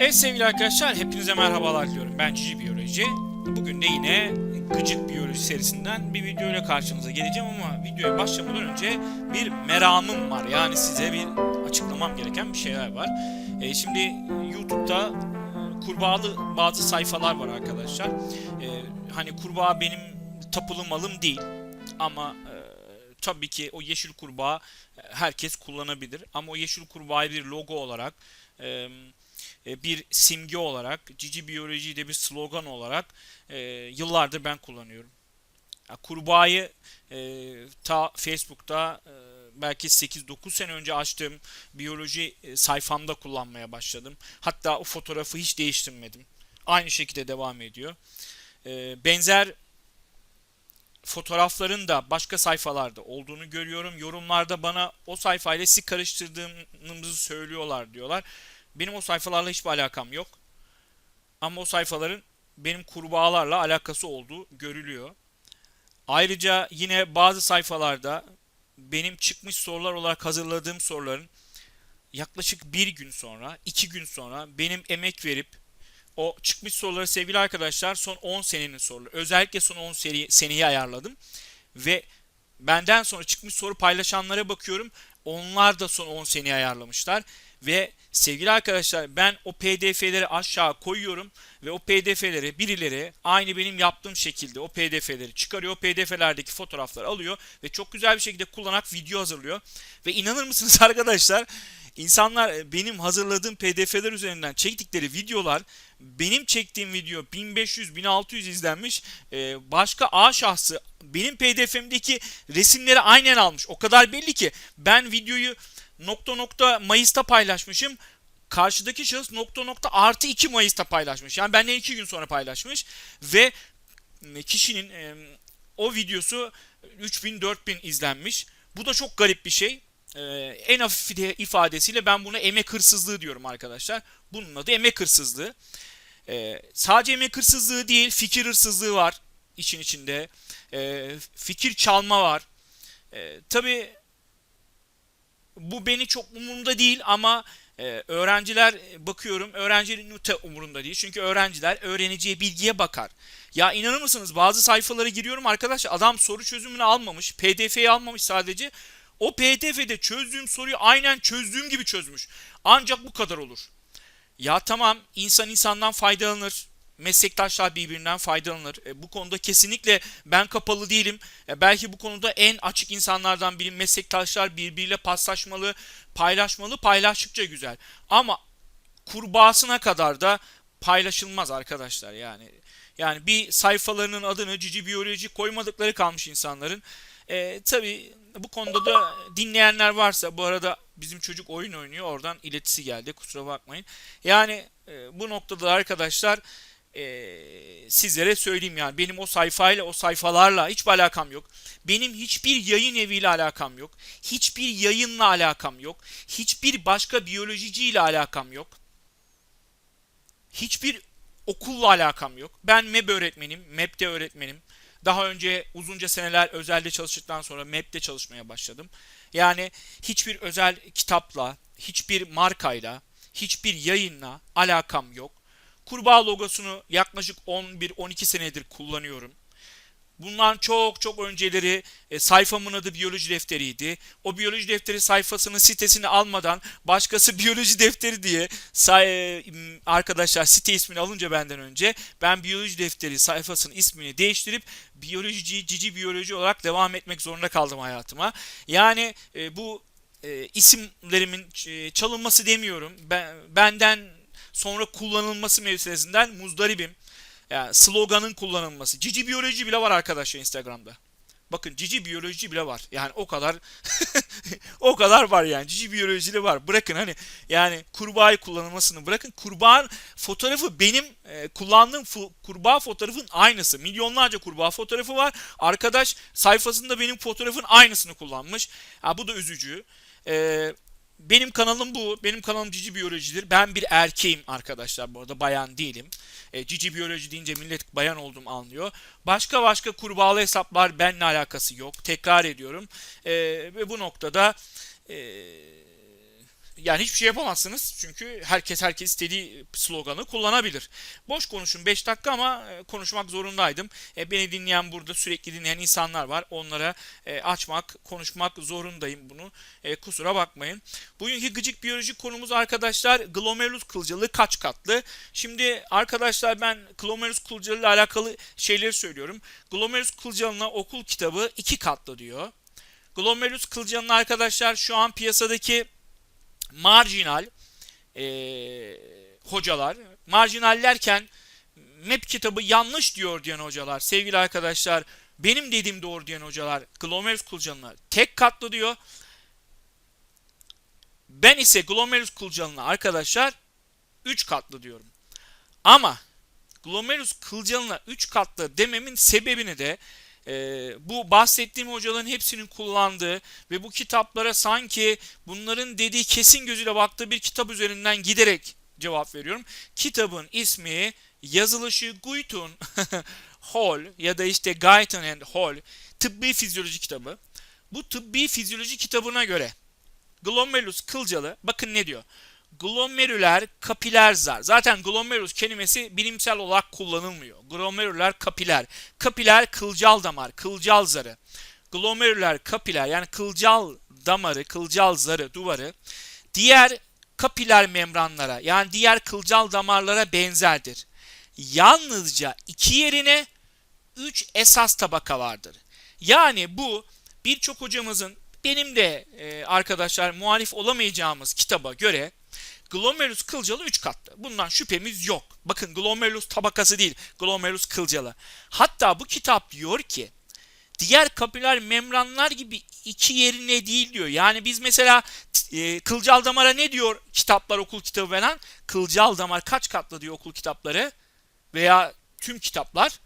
Evet sevgili arkadaşlar hepinize merhabalar diliyorum. Ben Cici Biyoloji. Bugün de yine Gıcık Biyoloji serisinden bir video ile karşınıza geleceğim ama videoya başlamadan önce bir meramım var. Yani size bir açıklamam gereken bir şeyler var. E, şimdi YouTube'da e, kurbağalı bazı sayfalar var arkadaşlar. E, hani kurbağa benim tapulu malım değil ama e, tabii ki o yeşil kurbağa e, herkes kullanabilir. Ama o yeşil kurbağayı bir logo olarak bir simge olarak, cici biyolojiyi de bir slogan olarak e, yıllardır ben kullanıyorum. Kurbağayı e, ta Facebook'ta e, belki 8-9 sene önce açtığım biyoloji e, sayfamda kullanmaya başladım. Hatta o fotoğrafı hiç değiştirmedim. Aynı şekilde devam ediyor. E, benzer fotoğrafların da başka sayfalarda olduğunu görüyorum. Yorumlarda bana o sayfayla sizi karıştırdığımızı söylüyorlar diyorlar. Benim o sayfalarla hiçbir alakam yok. Ama o sayfaların benim kurbağalarla alakası olduğu görülüyor. Ayrıca yine bazı sayfalarda benim çıkmış sorular olarak hazırladığım soruların yaklaşık bir gün sonra, iki gün sonra benim emek verip o çıkmış soruları sevgili arkadaşlar son 10 senenin soruları. Özellikle son 10 seri, seneyi ayarladım. Ve benden sonra çıkmış soru paylaşanlara bakıyorum. Onlar da son 10 seneyi ayarlamışlar. Ve sevgili arkadaşlar ben o pdf'leri aşağı koyuyorum ve o pdf'leri birileri aynı benim yaptığım şekilde o pdf'leri çıkarıyor. O pdf'lerdeki fotoğrafları alıyor ve çok güzel bir şekilde kullanarak video hazırlıyor. Ve inanır mısınız arkadaşlar insanlar e, benim hazırladığım pdf'ler üzerinden çektikleri videolar benim çektiğim video 1500-1600 izlenmiş. Ee, başka A şahsı benim pdf'imdeki resimleri aynen almış. O kadar belli ki ben videoyu nokta nokta Mayıs'ta paylaşmışım. Karşıdaki şahıs nokta nokta artı 2 Mayıs'ta paylaşmış. Yani benden 2 gün sonra paylaşmış. Ve kişinin e, o videosu 3000-4000 izlenmiş. Bu da çok garip bir şey. E, en hafif ifadesiyle ben buna emek hırsızlığı diyorum arkadaşlar. Bunun adı emek hırsızlığı. E, sadece emek hırsızlığı değil, fikir hırsızlığı var işin içinde. E, fikir çalma var. E, tabii bu beni çok umurumda değil ama e, öğrenciler bakıyorum öğrencilerin de umurunda değil. Çünkü öğrenciler öğreneceği bilgiye bakar. Ya inanır mısınız bazı sayfalara giriyorum arkadaşlar adam soru çözümünü almamış. PDF'yi almamış sadece. O PDF'de çözdüğüm soruyu aynen çözdüğüm gibi çözmüş. Ancak bu kadar olur. Ya tamam insan insandan faydalanır meslektaşlar birbirinden faydalanır. E, bu konuda kesinlikle ben kapalı değilim. E, belki bu konuda en açık insanlardan biri meslektaşlar birbiriyle paslaşmalı, paylaşmalı, paylaştıkça güzel. Ama kurbağasına kadar da paylaşılmaz arkadaşlar yani. Yani bir sayfalarının adını cici biyoloji koymadıkları kalmış insanların. E, tabii bu konuda da dinleyenler varsa bu arada bizim çocuk oyun oynuyor oradan iletisi geldi kusura bakmayın. Yani e, bu noktada arkadaşlar e, sizlere söyleyeyim yani benim o sayfayla o sayfalarla hiçbir alakam yok. Benim hiçbir yayın eviyle alakam yok. Hiçbir yayınla alakam yok. Hiçbir başka biyolojiciyle alakam yok. Hiçbir okulla alakam yok. Ben MEB öğretmenim, MEB'de öğretmenim. Daha önce uzunca seneler özelde çalıştıktan sonra MEB'de çalışmaya başladım. Yani hiçbir özel kitapla, hiçbir markayla, hiçbir yayınla alakam yok. Kurbağa logosunu yaklaşık 11-12 senedir kullanıyorum. Bundan çok çok önceleri e, sayfamın adı biyoloji defteriydi. O biyoloji defteri sayfasının sitesini almadan başkası biyoloji defteri diye say, e, arkadaşlar site ismini alınca benden önce ben biyoloji defteri sayfasının ismini değiştirip biyoloji cici biyoloji olarak devam etmek zorunda kaldım hayatıma. Yani e, bu e, isimlerimin e, çalınması demiyorum. Ben, benden sonra kullanılması meselesinden muzdaribim. Yani sloganın kullanılması. Cici biyoloji bile var arkadaşlar Instagram'da. Bakın cici biyoloji bile var. Yani o kadar o kadar var yani. Cici biyoloji de var. Bırakın hani yani kurbağayı kullanılmasını bırakın. Kurbağa fotoğrafı benim e, kullandığım fo- kurbağa fotoğrafın aynısı. Milyonlarca kurbağa fotoğrafı var. Arkadaş sayfasında benim fotoğrafın aynısını kullanmış. Ha, bu da üzücü. E, benim kanalım bu. Benim kanalım Cici Biyolojidir. Ben bir erkeğim arkadaşlar bu arada bayan değilim. E, Cici Biyoloji deyince millet bayan oldum anlıyor. Başka başka kurbağalı hesaplar benimle alakası yok. Tekrar ediyorum. E, ve bu noktada e, yani hiçbir şey yapamazsınız. Çünkü herkes herkes istediği sloganı kullanabilir. Boş konuşun 5 dakika ama e, konuşmak zorundaydım. E, beni dinleyen burada sürekli dinleyen insanlar var. Onlara e, açmak, konuşmak zorundayım bunu. E, kusura bakmayın. Bugünkü gıcık biyoloji konumuz arkadaşlar glomerulus kılcalı kaç katlı? Şimdi arkadaşlar ben glomerulus kılcalı ile alakalı şeyleri söylüyorum. Glomerulus kılcalına okul kitabı 2 katlı diyor. Glomerulus kılcalının arkadaşlar şu an piyasadaki marjinal e, hocalar, marjinallerken MEP kitabı yanlış diyor diyen hocalar, sevgili arkadaşlar, benim dediğim doğru diyen hocalar, glomerulus kılcalına tek katlı diyor. Ben ise glomerulus kılcalına arkadaşlar 3 katlı diyorum. Ama glomerulus kılcalına 3 katlı dememin sebebini de e, bu bahsettiğim hocaların hepsinin kullandığı ve bu kitaplara sanki bunların dediği kesin gözüyle baktığı bir kitap üzerinden giderek cevap veriyorum. Kitabın ismi yazılışı Guyton Hall ya da işte Guyton and Hall tıbbi fizyoloji kitabı. Bu tıbbi fizyoloji kitabına göre glomerulus kılcalı bakın ne diyor? Glomerüler kapiler zar. Zaten glomerulus kelimesi bilimsel olarak kullanılmıyor. Glomerüler kapiler. Kapiler kılcal damar, kılcal zarı. Glomerüler kapiler yani kılcal damarı, kılcal zarı, duvarı diğer kapiler membranlara yani diğer kılcal damarlara benzerdir. Yalnızca iki yerine üç esas tabaka vardır. Yani bu birçok hocamızın benim de e, arkadaşlar muhalif olamayacağımız kitaba göre glomerulus kılcalı 3 katlı. Bundan şüphemiz yok. Bakın glomerulus tabakası değil, glomerulus kılcalı. Hatta bu kitap diyor ki diğer kapüler membranlar gibi iki yerine değil diyor. Yani biz mesela e, kılcal damara ne diyor kitaplar okul kitabı veren? Kılcal damar kaç katlı diyor okul kitapları veya tüm kitaplar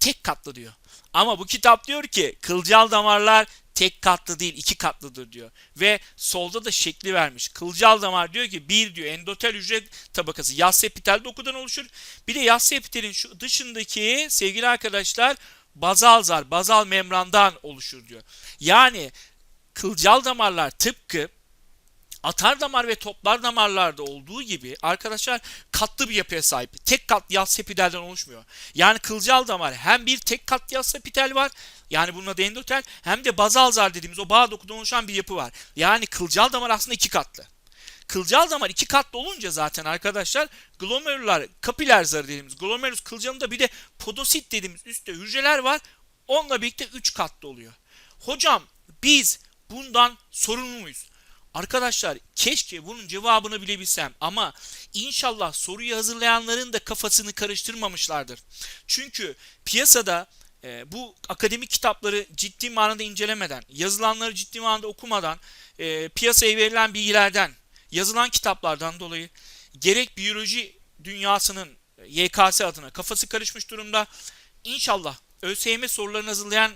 tek katlı diyor. Ama bu kitap diyor ki kılcal damarlar tek katlı değil iki katlıdır diyor. Ve solda da şekli vermiş. Kılcal damar diyor ki bir diyor endotel hücre tabakası yassı epitel dokudan oluşur. Bir de yassı epitelin şu dışındaki sevgili arkadaşlar bazal zar, bazal membrandan oluşur diyor. Yani kılcal damarlar tıpkı atar damar ve toplar damarlarda olduğu gibi arkadaşlar katlı bir yapıya sahip. Tek kat yaz epidelden oluşmuyor. Yani kılcal damar hem bir tek kat yaz epitel var yani bunun adı endotel hem de bazal zar dediğimiz o bağ dokudan oluşan bir yapı var. Yani kılcal damar aslında iki katlı. Kılcal damar iki katlı olunca zaten arkadaşlar glomerüler kapiler zarı dediğimiz glomerus kılcalında bir de podosit dediğimiz üstte hücreler var. Onunla birlikte üç katlı oluyor. Hocam biz bundan sorumlu muyuz? Arkadaşlar keşke bunun cevabını bilebilsem ama inşallah soruyu hazırlayanların da kafasını karıştırmamışlardır. Çünkü piyasada e, bu akademik kitapları ciddi manada incelemeden, yazılanları ciddi manada okumadan, e, piyasaya verilen bilgilerden, yazılan kitaplardan dolayı gerek biyoloji dünyasının YKS adına kafası karışmış durumda. İnşallah ÖSYM sorularını hazırlayan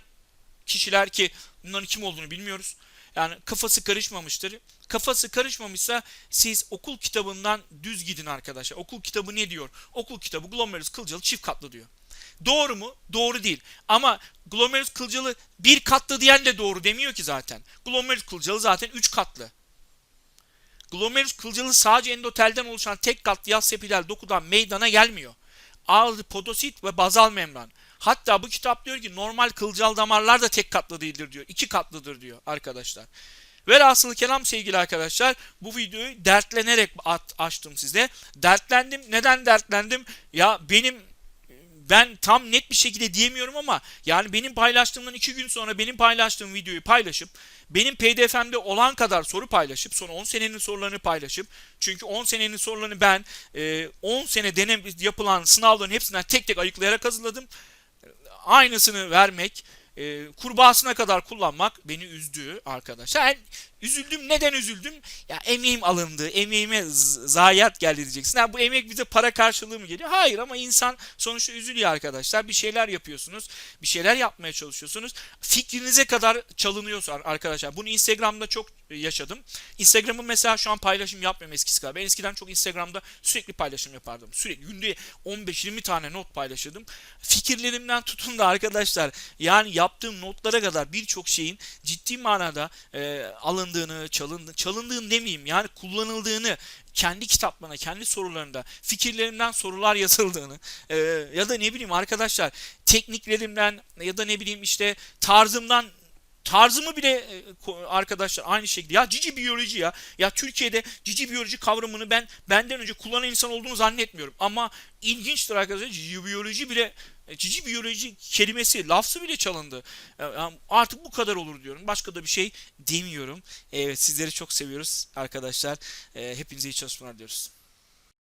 kişiler ki bunların kim olduğunu bilmiyoruz. Yani kafası karışmamıştır. Kafası karışmamışsa siz okul kitabından düz gidin arkadaşlar. Okul kitabı ne diyor? Okul kitabı glomerulus kılcalı çift katlı diyor. Doğru mu? Doğru değil. Ama glomerulus kılcalı bir katlı diyen de doğru demiyor ki zaten. Glomerulus kılcalı zaten üç katlı. Glomerulus kılcalı sadece endotelden oluşan tek katlı yaz sepidal dokudan meydana gelmiyor. Ağzı podosit ve bazal membran. Hatta bu kitap diyor ki normal kılcal damarlar da tek katlı değildir diyor. İki katlıdır diyor arkadaşlar. Velhasılı kelam sevgili arkadaşlar bu videoyu dertlenerek at, açtım size. Dertlendim. Neden dertlendim? Ya benim ben tam net bir şekilde diyemiyorum ama yani benim paylaştığımdan iki gün sonra benim paylaştığım videoyu paylaşıp benim pdf'mde olan kadar soru paylaşıp sonra 10 senenin sorularını paylaşıp çünkü 10 senenin sorularını ben 10 sene denem yapılan sınavların hepsinden tek tek ayıklayarak hazırladım aynısını vermek, e, kurbağasına kadar kullanmak beni üzdü arkadaşlar. Yani üzüldüm. Neden üzüldüm? Ya emeğim alındı. Emeğime zayiat geldi diyeceksin. Ha, bu emek bize para karşılığı mı geliyor? Hayır ama insan sonuçta üzülüyor arkadaşlar. Bir şeyler yapıyorsunuz. Bir şeyler yapmaya çalışıyorsunuz. Fikrinize kadar çalınıyorsa arkadaşlar. Bunu Instagram'da çok yaşadım. Instagram'ı mesela şu an paylaşım yapmıyorum eskisi kadar. Ben eskiden çok Instagram'da sürekli paylaşım yapardım. Sürekli günde 15-20 tane not paylaşırdım. Fikirlerimden tutun da arkadaşlar yani yaptığım notlara kadar birçok şeyin ciddi manada e, alın çalındığını, çalındı, çalındığını demeyeyim. Yani kullanıldığını kendi kitaplarına, kendi sorularında fikirlerimden sorular yazıldığını e, ya da ne bileyim arkadaşlar tekniklerimden ya da ne bileyim işte tarzımdan tarzımı bile e, arkadaşlar aynı şekilde ya cici biyoloji ya ya Türkiye'de cici biyoloji kavramını ben benden önce kullanan insan olduğunu zannetmiyorum. Ama ilginçtir arkadaşlar cici biyoloji bile cici biyoloji kelimesi lafzı bile çalındı. E, artık bu kadar olur diyorum. Başka da bir şey demiyorum. Evet sizleri çok seviyoruz arkadaşlar. E, hepinize iyi çalışmalar diyoruz